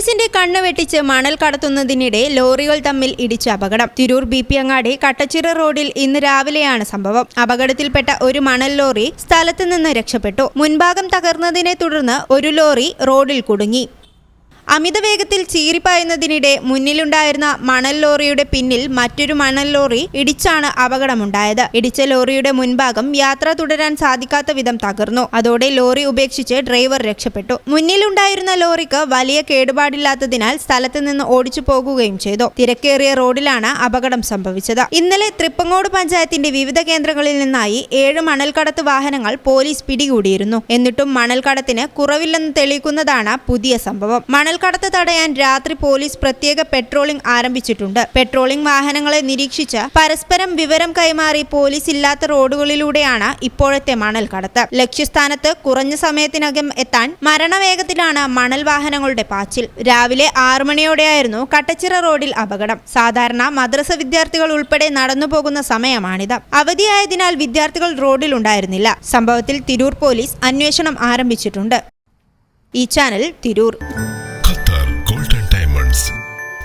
പോലീസിന്റെ കണ്ണ് വെട്ടിച്ച് മണൽ കടത്തുന്നതിനിടെ ലോറികൾ തമ്മിൽ ഇടിച്ച അപകടം. തിരൂർ ബി പി അങ്ങാടി കട്ടച്ചിറ റോഡിൽ ഇന്ന് രാവിലെയാണ് സംഭവം. അപകടത്തിൽപ്പെട്ട ഒരു മണൽ ലോറി സ്ഥലത്ത് നിന്ന് രക്ഷപ്പെട്ടു. മുൻഭാഗം തകർന്നതിനെ തുടർന്ന് ഒരു ലോറി റോഡിൽ കുടുങ്ങി. അമിത വേഗത്തിൽ ചീറിപ്പായുന്നതിനിടെ മുന്നിലുണ്ടായിരുന്ന മണൽ ലോറിയുടെ പിന്നിൽ മറ്റൊരു മണൽ ലോറി ഇടിച്ചാണ് അപകടമുണ്ടായത്. ഇടിച്ച ലോറിയുടെ മുൻഭാഗം യാത്ര തുടരാൻ സാധിക്കാത്ത വിധം തകർന്നു. അതോടെ ലോറി ഉപേക്ഷിച്ച് ഡ്രൈവർ രക്ഷപ്പെട്ടു. മുന്നിലുണ്ടായിരുന്ന ലോറിക്ക് വലിയ കേടുപാടില്ലാത്തതിനാൽ സ്ഥലത്ത് നിന്ന് ഓടിച്ചു പോകുകയും ചെയ്തു. തിരക്കേറിയ റോഡിലാണ് അപകടം സംഭവിച്ചത്. ഇന്നലെ തൃപ്പങ്ങോട് പഞ്ചായത്തിന്റെ വിവിധ കേന്ദ്രങ്ങളിൽ നിന്നായി ഏഴ് മണൽക്കടത്ത് വാഹനങ്ങൾ പോലീസ് പിടികൂടിയിരുന്നു. എന്നിട്ടും മണൽക്കടത്തിന് കുറവില്ലെന്ന് തെളിയിക്കുന്നതാണ് പുതിയ സംഭവം. മണൽക്കടത്ത് തടയാൻ രാത്രി പോലീസ് പ്രത്യേക പെട്രോളിംഗ് ആരംഭിച്ചിട്ടുണ്ട്. പെട്രോളിംഗ് വാഹനങ്ങളെ നിരീക്ഷിച്ച് പരസ്പരം വിവരം കൈമാറി പോലീസ് ഇല്ലാത്ത റോഡുകളിലൂടെയാണ് ഇപ്പോഴത്തെ മണൽ കടത്ത്. ലക്ഷ്യസ്ഥാനത്ത് കുറഞ്ഞ സമയത്തിനകം എത്താൻ മരണവേഗത്തിലാണ് മണൽ വാഹനങ്ങളുടെ പാച്ചിൽ. രാവിലെ ആറു മണിയോടെയായിരുന്നു കട്ടച്ചിറ റോഡിൽ അപകടം. സാധാരണ മദ്രസ വിദ്യാർത്ഥികൾ ഉൾപ്പെടെ നടന്നു പോകുന്ന സമയമാണിത്. അവധിയായതിനാൽ വിദ്യാർത്ഥികൾ റോഡിൽ ഉണ്ടായിരുന്നില്ല സംഭവത്തിൽ തിരൂർ പോലീസ് അന്വേഷണം ആരംഭിച്ചിട്ടുണ്ട്. ഈ channel Tirur.